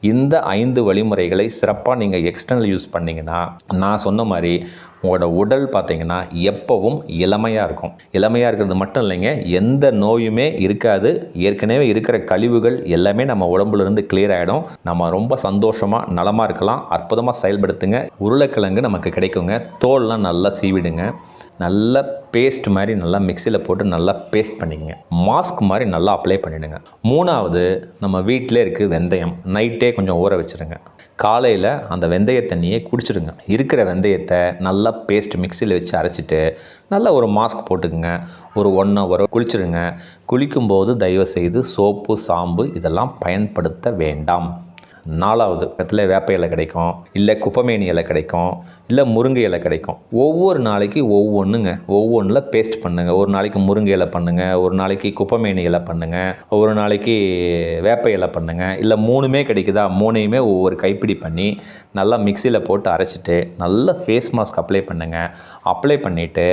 இந்த ஐந்து வழிமுறைகளை சிறப்பாக நீங்கள் எக்ஸ்டர்னல் யூஸ் பண்ணிங்கன்னா நான் சொன்ன மாதிரி உங்களோட உடல் பார்த்தீங்கன்னா எப்போவும் இளமையாக இருக்கும். இளமையாக இருக்கிறது மட்டும் இல்லைங்க எந்த நோயுமே இருக்காது. ஏற்கனவே இருக்கிற கழிவுகள் எல்லாமே நம்ம உடம்புலேருந்து கிளியர் ஆகிடும் நம்ம ரொம்ப சந்தோஷமாக நலமாக இருக்கலாம். அற்புதமாக செயல்படுத்துங்க. உருளைக்கிழங்கு நமக்கு கிடைக்குங்க. தோல்லாம் நல்லா சீவிடுங்க. நல்லா பேஸ்ட் மாதிரி நல்லா மிக்சியில் போட்டு நல்லா பேஸ்ட் பண்ணிக்கங்க. மாஸ்க் மாதிரி நல்லா அப்ளை பண்ணிவிடுங்க மூணாவது நம்ம வீட்டிலே இருக்குது வெந்தயம். நைட்டே கொஞ்சம் ஊற வச்சுருங்க. காலையில் அந்த வெந்தய தண்ணியை குடிச்சிடுங்க. இருக்கிற வெந்தயத்தை நல்லா பேஸ்ட் மிக்சியில் வச்சு அரைச்சிட்டு நல்லா ஒரு மாஸ்க் போட்டுக்குங்க. ஒரு ஒன் ஹவர் குளிச்சிடுங்க. குளிக்கும்போது தயவு செய்து சோப்பு சாம்பு இதெல்லாம் பயன்படுத்த வேண்டாம். நாலாவது பக்கத்தில் வேப்ப இலை கிடைக்கும் இல்லை குப்பமேனி இலை கிடைக்கும் இல்லை முருங்கை இலை கிடைக்கும். ஒவ்வொரு நாளைக்கு ஒவ்வொன்றுங்க ஒவ்வொன்றில் பேஸ்ட் பண்ணுங்கள் ஒரு நாளைக்கு முருங்கை இலை பண்ணுங்கள் ஒரு நாளைக்கு குப்பமேனி இலை பண்ணுங்கள் ஒரு நாளைக்கு வேப்ப இலை பண்ணுங்கள் இல்லை மூணுமே கிடைக்குதா? மூணையுமே ஒவ்வொரு கைப்பிடி பண்ணி நல்லா மிக்சியில் போட்டு அரைச்சிட்டு நல்லா ஃபேஸ் மாஸ்க் அப்ளை பண்ணுங்கள் அப்ளை பண்ணிவிட்டு